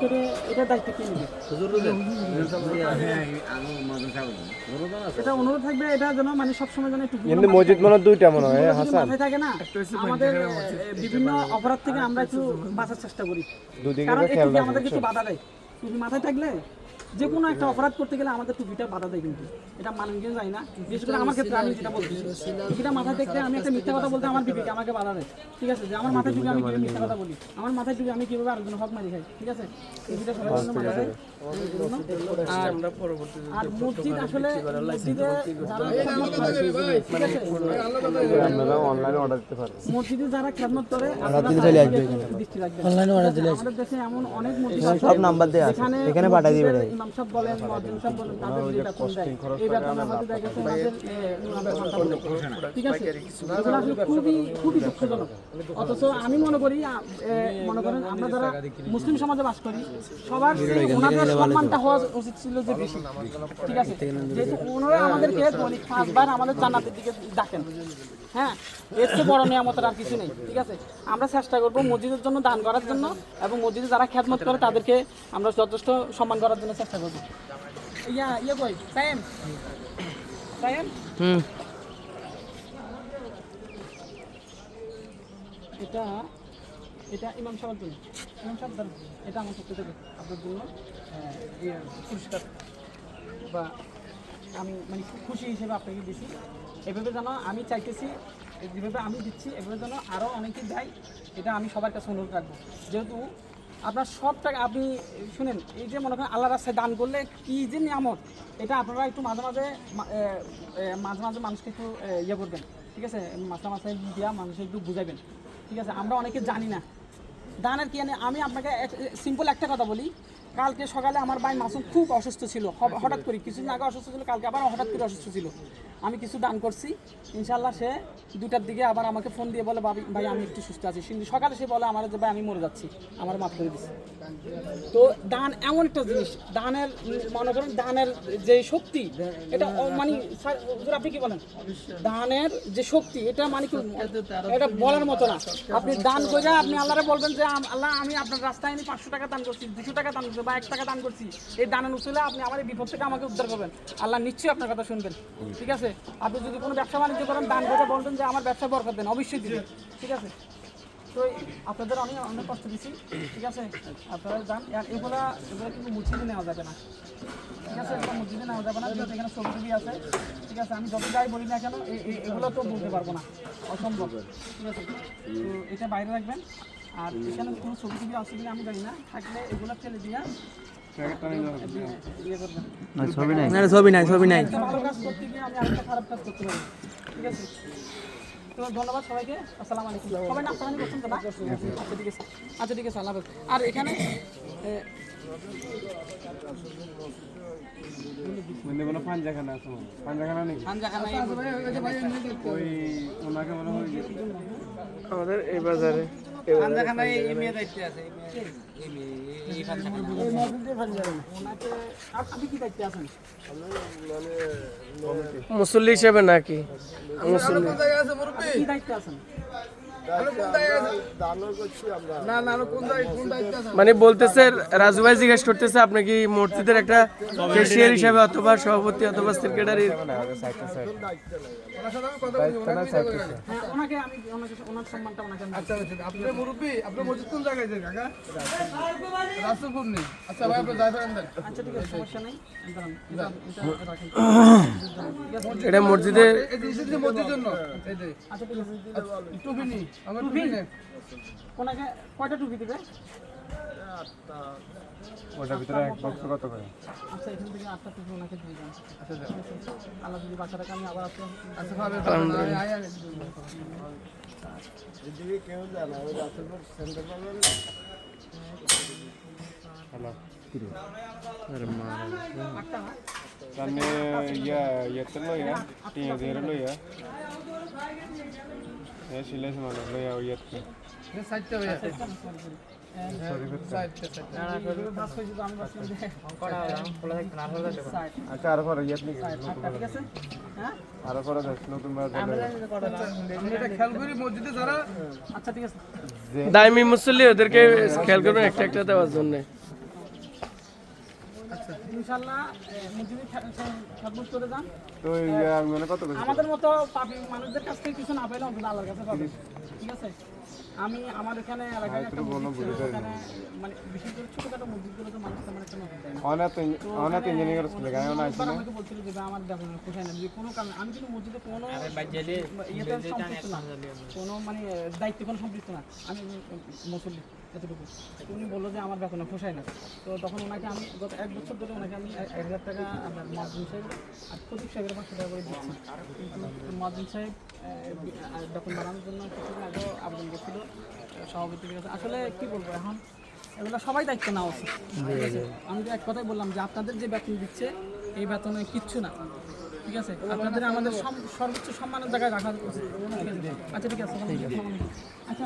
করে এটা দায়িত্ব কে নেবে? এটা অনুরোধ থাকবে এটা যেন মানে সবসময় যেন একটু কিন্তু মসজিদ মনে দুইটা মনে হয় হ্যাঁ, হাসান। মাথায় থাকে না আমাদের বিভিন্ন অপরাধ থেকে আমরা একটু বাঁচার চেষ্টা করি। কারণ রাখবে আমাদের কিছু বাধা দেয়? টুপি মাথায় থাকলে? যে কোনো একটা অপরাধ করতে গেলে আমাদের টুপিটা বাধা দেয় কিন্তু। এটা মানুষজন যায় না। বিশেষ করে আমার ক্ষেত্রে আমি যেটা বলছি টুপিটা মাথায় থাকলে আমি একটা মিথ্যা কথা বলতে আমার বিবেকে আমাকে বাধা দেয়। ঠিক আছে? যে আমার মাথায় টুপি আমি কীভাবে মিথ্যা কথা বলি আমার মাথায় টুপি আমি কীভাবে আরেকজন হক মারি খাই ঠিক আছে? টুপিটা সবার জন্য মাথা দেয়। আর মসজিদ আসলে মসজিদে যারা খেদমত করে, অনলাইনে অর্ডার দিলে আমাদের দেশে এমন অনেক সব নাম্বার এখানে পাঠিয়ে দিবে ইমাম সাহেব বলেন মুয়াজ্জিন সাহেব বলেন তাদের যে বেতন দেয়। এই গেছে আমাদের। ঠিক আছে? এগুলো আসলে খুবই খুবই দুঃখজনক। অথচ আমি মনে করি মনে করেন আমরা যারা মুসলিম সমাজে বাস করি সবার ওনাদের সম্মানটা হওয়া উচিত ছিল যে বেশি। ঠিক আছে? যেহেতু ওনারা আমাদেরকে দৈনিক পাঁচবার আমাদের জান্নাতের দিকে ডাকেন। হ্যাঁ? এর চেয়ে বড় নিয়ামতের আর কিছু নেই। ঠিক আছে? আমরা চেষ্টা করব মসজিদের জন্য দান করার জন্য এবং মসজিদে যারা খ্যাতমত করে তাদেরকে আমরা যথেষ্ট সম্মান করার জন্য চেষ্টা করব ইয়া ইয়ে কই? সায়েম? সায়েম? হুম। এটা এটা ইমাম সাহেবের জন্য ইমাম সাহেব এটা আমার পক্ষ থেকে আপনার জন্য পুরস্কার। বা আমি মানে খুশি হিসেবে আপনাকে দিছি। এভাবে যেন আমি চাইতেছি যেভাবে আমি দিচ্ছি এভাবে যেন আরও অনেকে দেয় এটা আমি সবার কাছে অনুরোধ রাখব। যেহেতু আপনার সব টাকা আপনি, শুনেন, এই যে মনে করেন আল্লাহ রাস্তায় দান করলে কি যে নিয়ামত, এটা আপনারা একটু মাঝে মাঝে মাঝে মাঝে মানুষকে একটু ইয়ে করবেন, ঠিক আছে? মাথা মাথায় দিয়া মানুষকে একটু বুঝাবেন ঠিক আছে? আমরা অনেকে জানি না। দানের কি আমি আপনাকে সিম্পল একটা কথা বলি কালকে সকালে আমার ভাই মাসুম খুব অসুস্থ ছিল। হঠাৎ করে কিছুদিন আগে অসুস্থ ছিল কালকে আবার হঠাৎ করে অসুস্থ ছিল। আমি কিছু দান করছি ইনশাল্লাহ সে দুটার দিকে আবার আমাকে ফোন দিয়ে বলে "ভাবি- ভাই আমি একটু সুস্থ আছি। কিন্তু সকালে সে বলে আমার যে ভাই আমি মরে যাচ্ছি আমার মাফ করে দিচ্ছে তো দান এমন একটা জিনিস দানের মনে করেন দানের যে শক্তি এটা মানে স্যার, আপনি কি বলেন? দানের যে শক্তি এটা মানে কি এটা বলার মতো না। আপনি দান করে আপনি আল্লাহরে বলবেন যে আল্লাহ আমি আপনার রাস্তায় আমি পাঁচশো টাকা দান করছি দুশো টাকা দান করছি। বা এক টাকা দান করছি। এই দানের উচলে আপনি আমার এই বিপদ থেকে আমাকে উদ্ধার করবেন। আল্লাহ নিশ্চয়ই আপনার কথা শুনবেন। ঠিক আছে? আপনি যদি কোনো ব্যবসা বাণিজ্য করেন দান করে বলবেন যে আমার ব্যবসা বরকত দেন অবশ্যই দিবেন। ঠিক আছে? তো আপনাদের অনেক অনেক কষ্ট দিচ্ছি ঠিক আছে? আপনারা যান। এগুলা এগুলো কিন্তু মুছিয়ে নেওয়া যাবে না। ঠিক আছে? এগুলো মুছিয়ে নেওয়া যাবে না যেহেতু এখানে ছবি টবি আছে। ঠিক আছে? আমি যত যাই বলি না কেন এগুলো তো বলতে পারব না। অসম্ভব। ঠিক আছে? তো এটা বাইরে রাখবেন। আর এখানে কোনো ছবি টবি আছে কিনা আমি জানি না। থাকলে এগুলো ফেলে দিয়া ছবি নাই। ছবি নাই ছবি নাই। ভালো কাজ করতে গিয়ে আমি আরেকটা খারাপ কাজ করতে পারি। ঠিক আছে? তো ধন্যবাদ সবাইকে। আসসালামু আলাইকুম। সবাই নাস্তা পানি করছেন না? আচ্ছা ঠিক আছে। আচ্ছা ঠিক আছে আল্লাহ আর এখানে এ, কোনো পাঞ্জাখানা আছে মনে পাঞ্জাখানা নেই? খানজাখানা ওই ওনাকে মনে হয় আমাদের এই বাজারে। মুসল্লি হিসেবে নাকি? মুসল্লি মানে বলতেছে রাজু ভাই জিজ্ঞেস করতেছে আপনি কি মসজিদের একটা ক্যাশিয়ার হিসাবে অথবা সভাপতি অথবা সেক্রেটারি হ্যাঁ ওনাকে আমি ওনাকে ওনার সম্মানটা ওনাকে আমি আচ্ছা আচ্ছা আপনি মুরব্বি আপনি মসজিদ কোন জায়গায় আছে কাকা রাসুলপুর নেই। আচ্ছা ভাই আপনি যাই পারেন দেন। আচ্ছা ঠিক আছে সমস্যা নেই। দাঁড়ান, এটা- মসজিদের মসজিদের জন্য আচ্ছা টুপি? ওনাকে কয়টা টুপি দিবে? ওটার ভিতরে এক বক্স কত করে? আচ্ছা এখান থেকে আটটা টুপি ওনাকে দিয়ে দেন। আচ্ছা যাও। আল্লাহ যদি বাচ্চা রাখে আমি আবার আসতে আচ্ছা ভালো ভালো আয় আয় হ্যালো আটটা না তাহলে ইয়া ইয়েতে লইয়া টিয়া দিয়ে হয়ে যেত, আমি ভাবছিলাম যে side, আচ্ছা আরও পরে ইয়াত নাকি? আরও দেখ নতুন খেয়াল করি মসজিদে যারা আচ্ছা ঠিক আছে দাইমি মুসল্লি ওদেরকে খেয়াল করুন একটা একটা দেওয়ার জন্য করে যান। তো মানে কত আমাদের মতো মানুষদের কাছ থেকে কিছু না পেলে অন্তত আল্লাহর কাছে পাবে। ঠিক আছে? আমি আমার এখানে এলাকায় একটা ওখানে মানে বিশেষ করে ছোটখাটো মসজিদগুলোতে মানুষ তেমন একটা নজর দেয় অনেক অনেক ইঞ্জিনিয়ার স্কুল গায় না একবার আমাকে বলছিল যে আমার দেখো কোথায় না যে কোনো কারণে আমি কিন্তু মসজিদে কোনো ইয়েতে সম্পৃক্ত না। কোনো মানে দায়িত্বে কোনো সম্পৃক্ত না। আমি মুসল্লি। এতটুকু। উনি বলল যে আমার বেতনে পোষায় না। তো তখন ওনাকে আমি গত এক বছর ধরে ওনাকে আমি এক হাজার টাকা আপনার মহাজিন সাহেব আর প্রদীপ সাহেবের পাঁচশো টাকা করে দিচ্ছি। কিন্তু মহাজিন সাহেব বেতন বাড়ানোর জন্য কিছুদিন আগেও আবেদন করছিল সভাপতির কাছে। আসলে কি বলব এখন? এগুলো সবাই দায়িত্ব নেওয়া উচিত। ঠিক আছে আমি তো এক কথাই বললাম যে আপনাদের যে বেতন দিচ্ছে এই বেতনে কিচ্ছু না। ঠিক আছে? আপনাদের আমাদের সর্বোচ্চ সম্মানের জায়গায় রাখা উচিত। আচ্ছা ঠিক আছে। আচ্ছা।